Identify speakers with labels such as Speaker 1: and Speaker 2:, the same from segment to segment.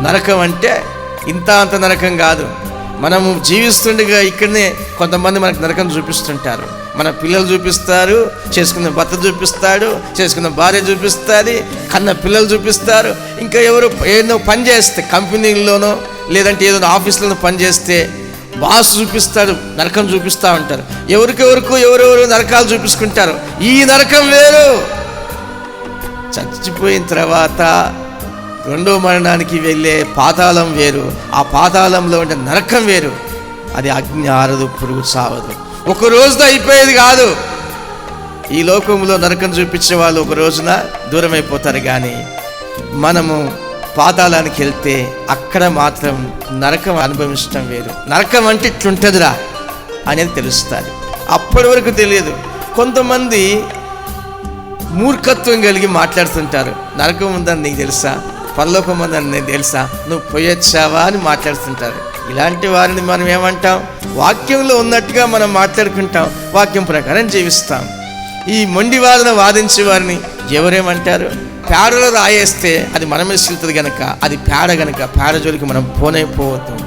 Speaker 1: నరకం అంటే ఇంత అంత నరకం కాదు. మనము జీవిస్తుండగా ఇక్కడనే కొంతమంది మనకు నరకం చూపిస్తుంటారు. మన పిల్లలు చూపిస్తారు చేసుకున్న భర్త చూపిస్తాడు చేసుకున్న భార్య చూపిస్తుంది కన్న పిల్లలు చూపిస్తారు. ఇంకా ఎవరు ఏదో పని చేస్తే కంపెనీల్లోనో లేదంటే ఏదో ఆఫీస్లోనో పని చేస్తే బాస్ చూపిస్తాడు నరకం చూపిస్తూ ఉంటారు. ఎవరికెవరికి ఎవరెవరు నరకాలు చూపించుకుంటారు. ఈ నరకం వేరు. చచ్చిపోయిన తర్వాత రెండో మరణానికి వెళ్ళే పాతాళం వేరు. ఆ పాతాళంలో ఉండే నరకం వేరు. అది అగ్ని ఆరదు పురుగు సావదు ఒక రోజుతో అయిపోయేది కాదు. ఈ లోకంలో నరకం చూపించే వాళ్ళు ఒక రోజున దూరం అయిపోతారు కానీ మనము పాతాళానికి వెళ్తే అక్కడ మాత్రం నరకం అనుభవించడం వేరు. నరకం అంటే ఇట్లుంటుందిరా అనేది తెలుస్తుంది. అప్పటి వరకు తెలియదు. కొంతమంది మూర్ఖత్వం కలిగి మాట్లాడుతుంటారు. నరకం ఉందని నీకు తెలుసా? పరలోకం ఉందని నేను తెలుసా? నువ్వు పోయొచ్చావా అని మాట్లాడుతుంటారు. ఇలాంటి వారిని మనం ఏమంటాం? వాక్యంలో ఉన్నట్టుగా మనం మాట్లాడుకుంటాం. వాక్యం ప్రకారం జీవిస్తాం. ఈ మొండి వాదన వాదించే వారిని ఎవరేమంటారు? పేడలో రాయేస్తే అది మన మీద సిలుతుంది గనక అది పేడ గనక పేడ జోలికి మనం పోనే పోవద్దు.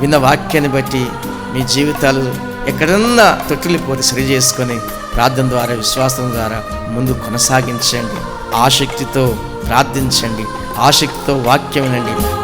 Speaker 1: విన్న వాక్యాన్ని బట్టి మీ జీవితాలు ఎక్కడన్నా తొట్టిల్లిపోతే సరి చేసుకొని ప్రార్థన ద్వారా విశ్వాసం ద్వారా ముందు కొనసాగించండి. ఆసక్తితో ప్రార్థించండి. ఆసక్తితో వాక్యం వినండి.